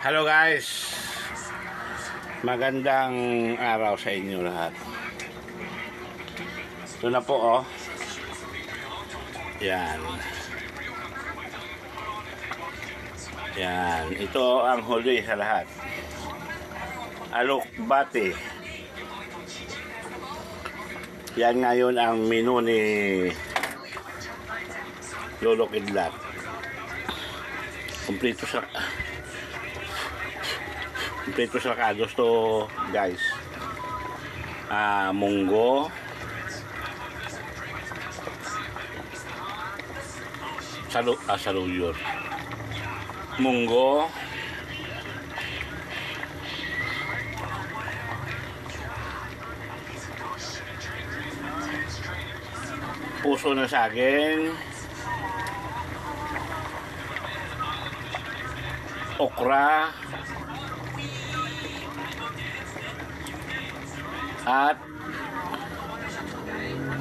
Hello guys! Magandang araw sa inyo lahat. Ito na po oh. Yan. Yan. Ito ang huli sa lahat. Alok bate. Yan ngayon ang menu ni Lolo Kidlat. Kompleto sa kompleto sa kados to guys. Ah, munggo. Salu ah, saluyot. Munggo. Puso na saging. Okra. At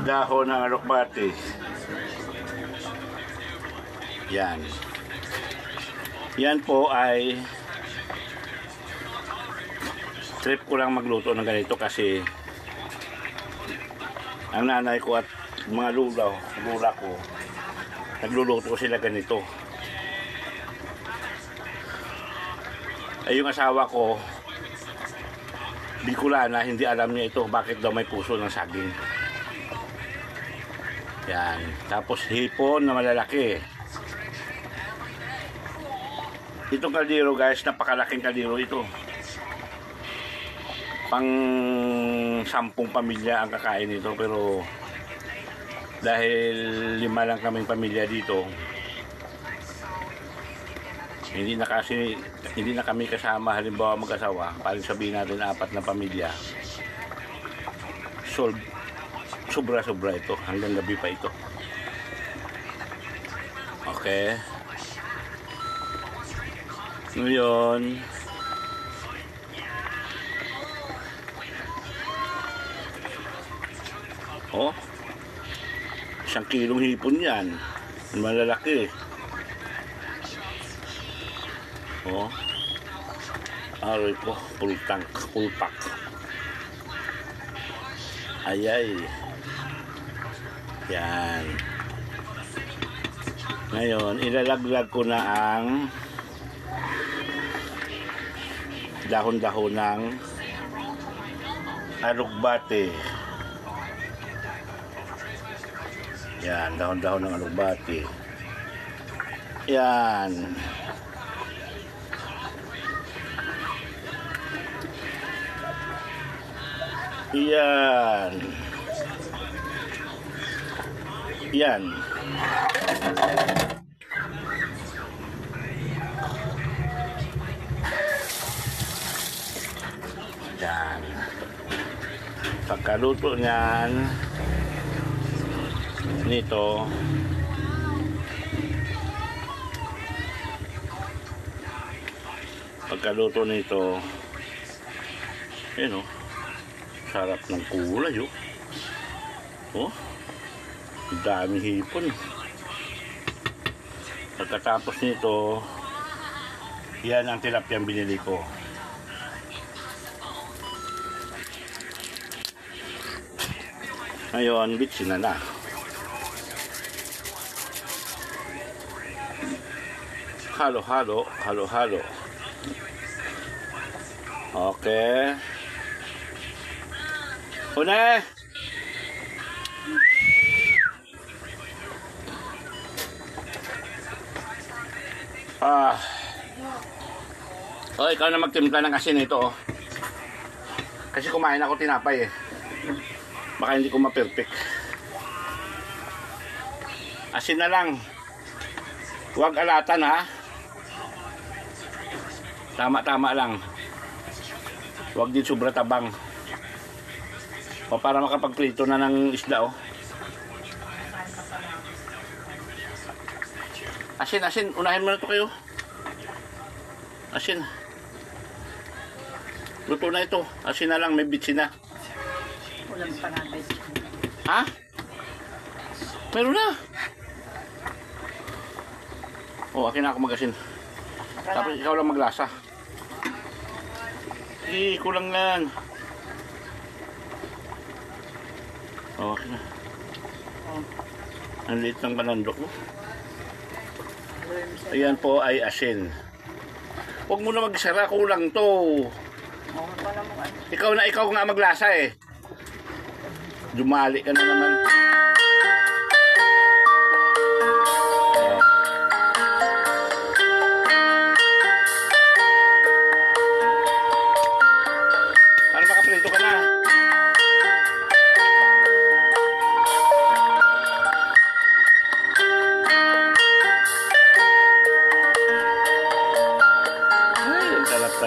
dahon ng alokbati. Yan. Yan po ay trip ko lang magluto ng ganito kasi ang nanay ko at mga lula, lula ko nagluluto sila ganito. Ay yung asawa ko Bicolana, hindi alam niya ito bakit daw may puso ng saging. Yan. Tapos hipon na malalaki. Itong kaldero guys, napakalaking kaldero ito. Pang sampung pamilya ang kakain nito pero dahil lima lang kaming pamilya dito, hindi na kasi hindi na kami kasama. Halimbawa mag-asawa paling sabihin natin apat na pamilya. Solve sobra sobra ito. Hanggang gabi pa ito. Okay. Ngayon oh isang kilong hipon yan. Malalaki Oh. Aroy ko, full tank, full pack. Ayay. Yan. Ngayon, ilalaglag ko na ang dahon-dahon ng alugbate. Yan, dahon-dahon ng alugbate. Yan. Yan. Yan. Yan. Pagkaluto niyan, nito, pagkaluto nito, yun o, sarap ng kulay oh. Oh. Dami hipon. Pagkatapos nito, yan ang tilapiyang binili ko. Ngayon, bitsin na na. Halo, halo, halo, halo. Okay. Una. Ah. Oh, ikaw na magtimpla ng asin ito, oh. Kasi kumain ako tinapay, eh. Baka hindi ko ma-perfect. Asin na lang. Huwag alatan, ha? Tama-tama lang. Huwag din sobra tabang. O para makapagprito na ng isda oh. Asin, asin. Unahin mo na ito kayo. Asin. Luto na ito. Asin na lang. May bitsin na. Ulam pa natin. Ha? Meron na. Oh, akin na ako mag-asin. Tapos ikaw lang maglasa. Eh, kulang lang. Okay na. Ang liit ng panandok mo. Ayan po ay asin. Huwag mo na magsara, kulang to. Ikaw na ikaw nga maglasa eh. Dumali ka na naman.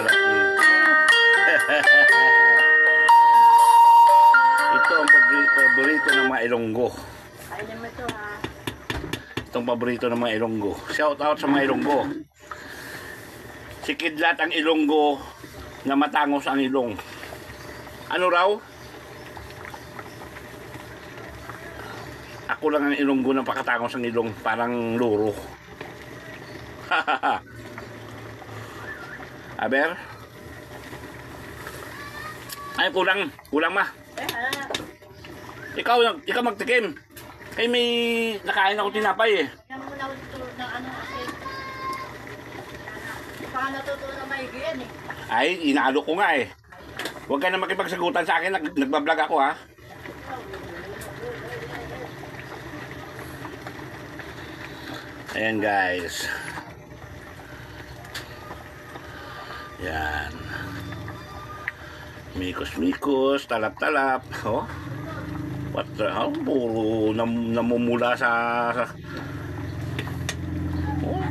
Nito. Ito ang paborito, paborito ng mga Ilonggo. Kainin mo ito ha. Itong paborito ng mga Ilonggo. Shout out sa mga Ilonggo. Si Kidlat ang Ilonggo na matangos ang ilong. Ano raw? Ako lang ang Ilonggo na pakatangos ang ilong. Parang luro. Aber? Ay, kulang. Kulang ma. Eh. Ikaw, ikaw magtikim. Kay may nakain ako tinapay eh. Yan mo na ito ng ano kasi. Baka natutunan na maigi yan eh. Ay, inalo ko nga eh. Huwag ka na makipagsagutan sa akin. Nag nagbablog ako ha. Ayan guys. Yan. Mikos-mikos, talap-talap. Oh. What the hell? Puro nam namumula sa... sa... Oh.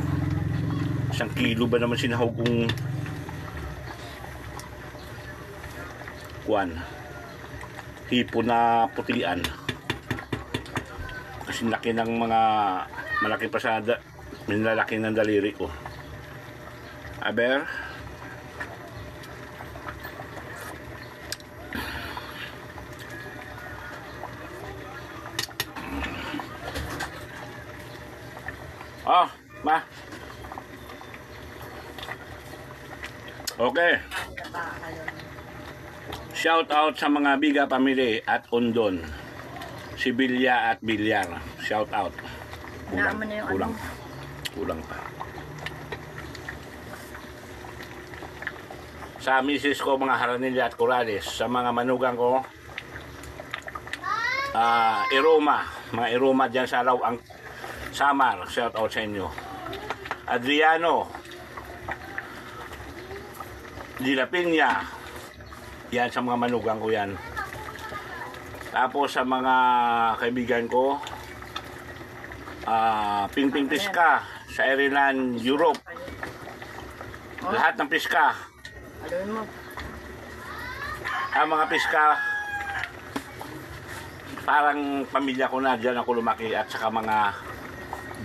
Isang kilo ba naman sinahog kong kuan hipo na putilian kasi laki ng mga malaki pa sa da, minlalaki ng daliri ko aber ah ma okay Shout out sa mga Biga family at Undon. Si Bilya at Bilyar. Shout out. Kulang, kulang. ano. Kulang pa. Sa misis ko mga Haranilla at Corales, sa mga manugang ko, ah Iroma, mga Iroma dyan sa Alaw, ang Samar, shout out sa inyo. Adriano, Dila Piña, yan sa mga manugang ko yan. Tapos sa mga kaibigan ko, ah Pingping Piska sa Ireland, Europe. Lahat ng piska. Ang mga piska, parang pamilya ko na dyan ako lumaki at saka mga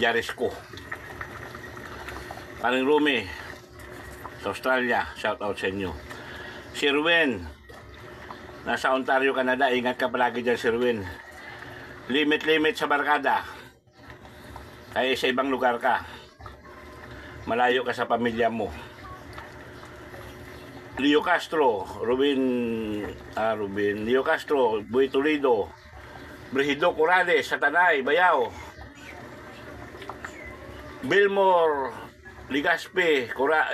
Jaris ko. Parang sa Australia, shout out sa inyo. Si nasa Ontario, Canada, ingat ka palagi dyan si. Limit-limit sa barkada. Kaya sa ibang lugar ka. Malayo ka sa pamilya mo. Leo Castro, Ruben, ah, Ruben, Leo Castro, Boy Toledo, Brigido Corrales, Satanay, Bayao, Bilmore, Ligaspe, Cora,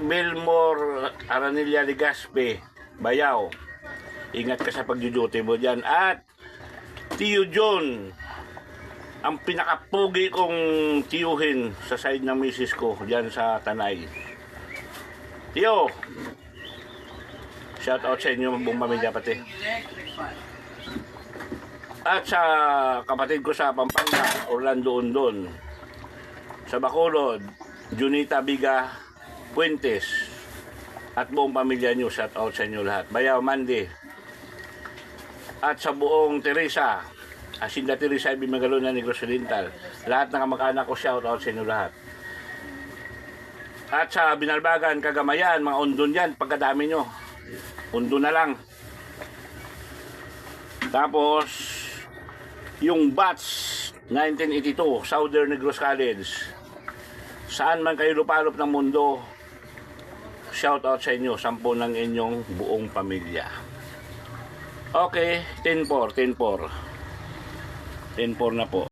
Bilmore, Aranilla, Ligaspe, Bayao. Ingat ka sa pagjuduty mo dyan. At Tio John, ang pinakapugi kong tiyuhin sa side ng misis ko dyan sa Tanay. Tio, shout out sa inyo buong pamilya pati. At sa kapatid ko sa Pampanga, Orlando Undon. Sa Bacolod, Junita Biga Puentes. At buong pamilya nyo, shout out sa inyo lahat. Bayaw Mandi. At sa buong Teresa, Asinda Teresa Ibi Magalona Negros Oriental. Lahat ng kamag-anak ko, shout out sa inyo lahat. At sa Binalbagan, Kagamayan, mga undon yan, pagkadami nyo. Undon na lang. Tapos, yung batch 1982, Southern Negros College. Saan man kayo lupalop ng mundo, shout out sa inyo, sampo ng inyong buong pamilya. Okay, 10-4, 10-4. 10-4 na po.